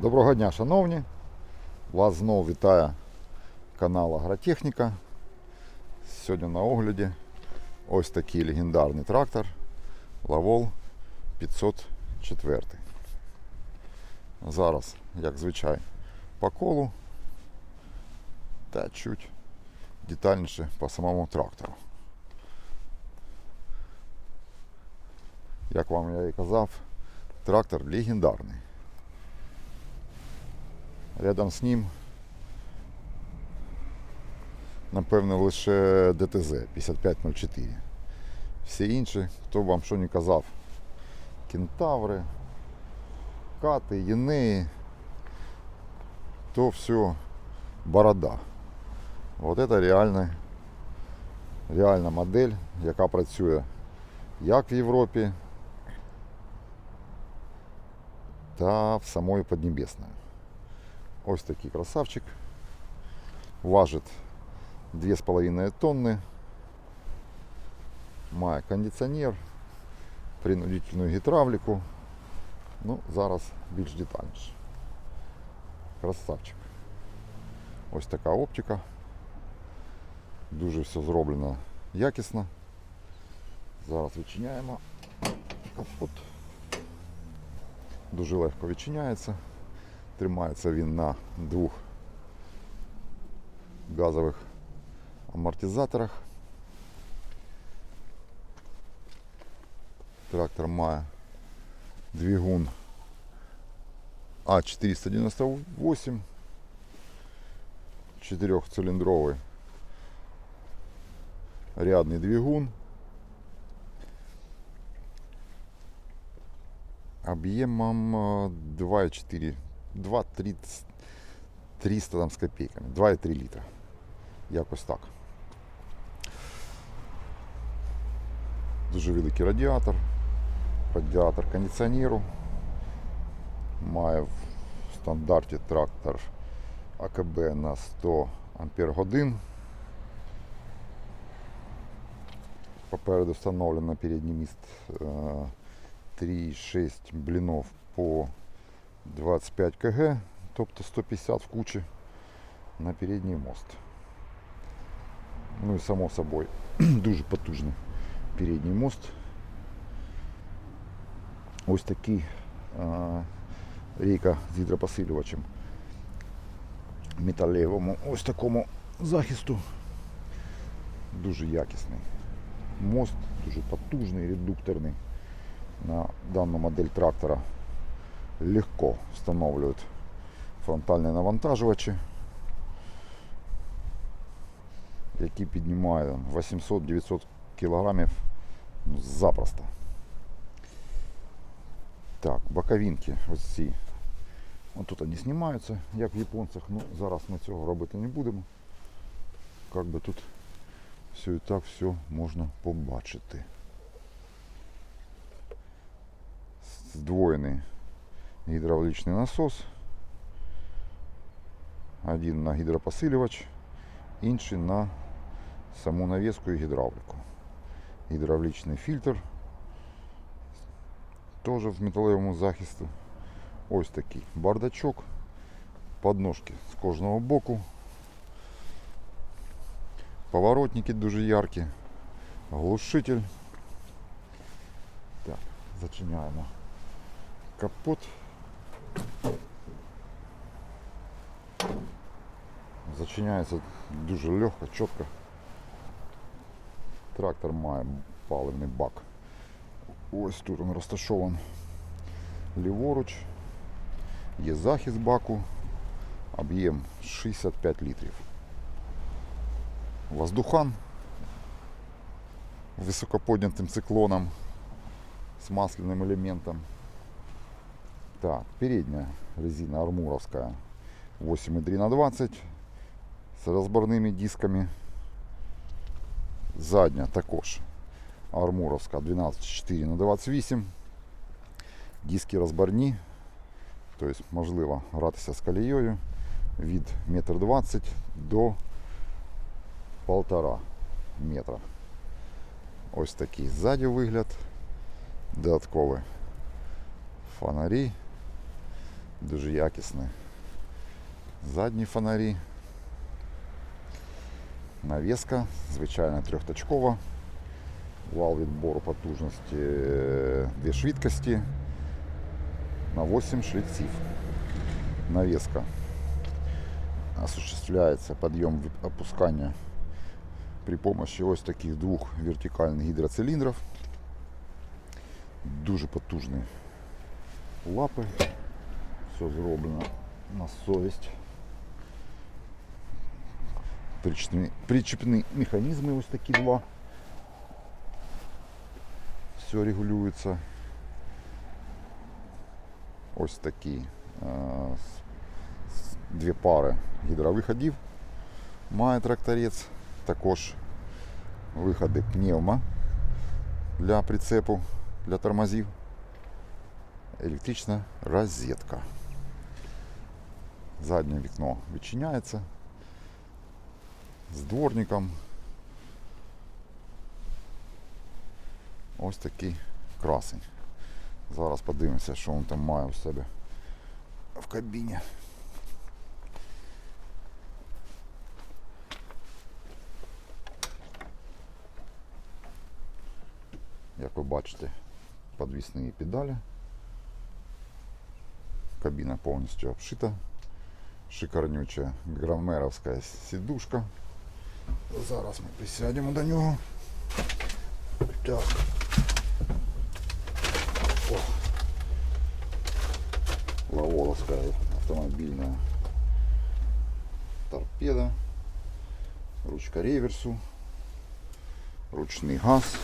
Доброго дня, шановні! Вас знову вітає канал Агротехніка. Сьогодні на огляді ось такий легендарний трактор Lavol 504. Зараз, як звичай, по колу та чуть детальніше по самому трактору. Як вам я і казав, трактор легендарний. Рядом з ним, напевно, лише ДТЗ 5504. Всі інші, хто вам що не казав, кентаври, кати, єнеї, то все борода. От це реальна, реальна модель, яка працює як в Європі, та в самої Поднебесної. Ось такий красавчик. Важить 2,5 тонни. Має кондиціонер, принудительну гідравліку. Ну, зараз більш детальніше. Красавчик. Ось така оптика. Дуже все зроблено якісно. Зараз відчиняємо капот. Дуже легко відчиняється. Тримається він на двох газових амортизаторах. Трактор має двигун А498 чотирьохциліндровий рядний двигун. Об'ємом е, 2,4 2,3 300 там з копійками. 2,3 літра. Якось так. Дуже великий радіатор. Радіатор кондиціонеру. Має в стандарті трактор АКБ на 100 ампер годин. Попереду встановлено передній міст е, 3,6 блінов по 25 кг, тобто 150 в кучі на передній мост. Ну і само собою дуже потужний передній мост. Ось такий а, рейка з гідропосилювачем металевому ось такому захисту. Дуже якісний. Мост дуже потужний, редукторний. На данну модель трактора легко встановлюють фронтальні навантажувачі, які піднімають 800-900 кг ну, запросто. Так, боковинки ось ці. Ось тут вони знімаються, як в японцях. Ну, зараз ми цього робити не будемо. Як би тут все і так все можна побачити. Здвоєний гідравлічний насос. Один на гідропосилювач, інший на саму навіску і гідравліку. Гідравлічний фільтр. Теж в металевому захисті. Ось такий бардачок. Подножки з кожного боку. Поворотники дуже яркі. Глушитель. Так, зачиняємо капот. Зачиняється дуже легко, чітко. Трактор має паливний бак. Ось тут він розташований ліворуч. Є захист баку, об'єм 65 літрів. Воздухан високоподнятим циклоном с масляным элементом. Так, передняя резина армуровская 8,3 на 20 с разборными дисками. Задня також армуровська 12,4 на 28 Диски розборні, тобто можливо гратися з колією від 1,20 м до 1,5 метра. Ось такий ззаді вигляд. Додаткові фонарі. Дуже якісне. Задні фонарі. Навіска, звичайна трьохточкова. Вал відбору потужності е, дві швидкості на 8 шліців. Навеска. Осуществляется подъем и опускание при помощи ось таких двух вертикальних гідроциліндрів. Дуже потужні лапи. Все зроблено на совість. Причепні, причепні механізми ось такі два. Все регулюється. Ось такі е, с- с- дві пари гідровиходів має тракторець. Також виходи пневма для прицепу, для тормозів. Електрична розетка. Заднє вікно відчиняється з дворником. Ось такий красень. Зараз подивимося, що він там має у себе в кабіні. Як ви бачите, подвісні педалі. Кабіна повністю обшита. Шикарнюча громеровська сідушка. Зараз ми присядемо до нього. Так. О. Лаволовская автомобильная торпеда. Ручка реверсу. Ручний газ.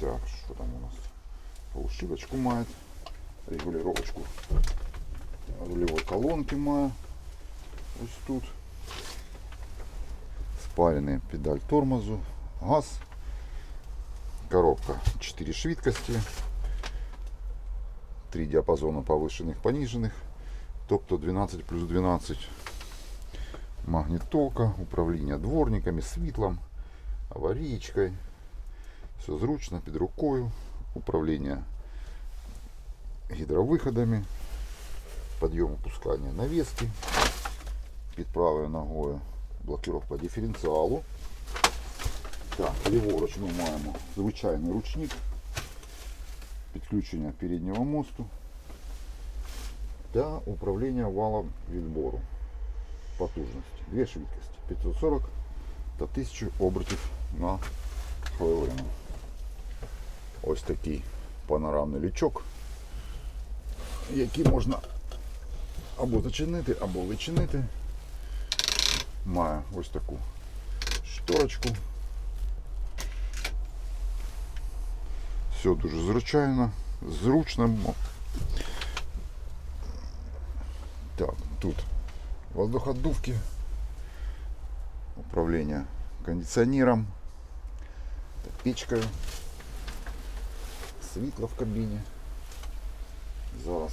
Так, що там у нас? Полушилочку має. Регулировочку рулевой колонки має. Ось тут Спаренный педаль тормозу. Газ. Коробка 4 швидкости. Три диапазона повышенных, пониженных. Тобто 12 плюс 12. Магнітолка, управління дворниками, світлом, аварійкою. Все зручно, під рукою. Управління гідровиходами. Підйом опускання навіски. Під правою ногою Блокировка диференціалу. Так, ліворуч ми маємо звичайний ручник. Підключення переднього мосту та управління валом відбору потужності. Дві швидкості 540 та 1000 обертів на хвилину. Ось такий панорамний лючок, який можна або зачинити, або відчинити. Має ось таку шторочку. Все дуже звичайно, зручно. Так, тут воздуходувки, управление кондиционером, так, печкою, світло в кабіні. Зараз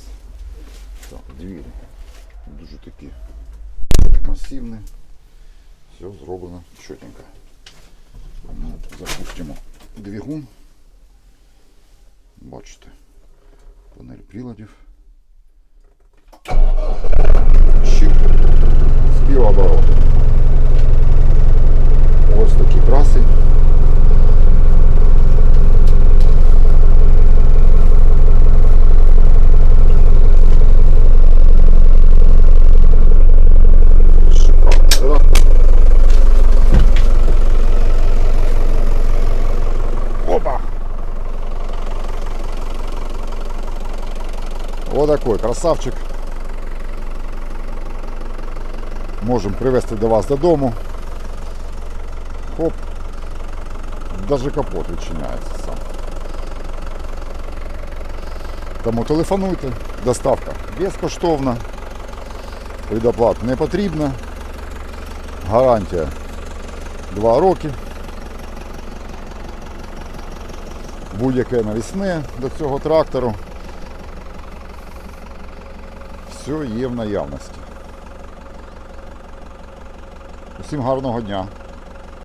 так, двері дуже такі масивні. Все зроблено чотенько. Запустимо двигун. Бачите, панель приладів. Щіп співобороти. Ось такі краси. Такой красавчик. Можемо привезти до вас додому. Хоп. Даже капот відчиняється сам. Тому телефонуйте, доставка безкоштовна, предоплат не потрібна. Гарантія 2 роки. Будь-яке навісне до цього трактору. Все є в наявності. Усім гарного дня.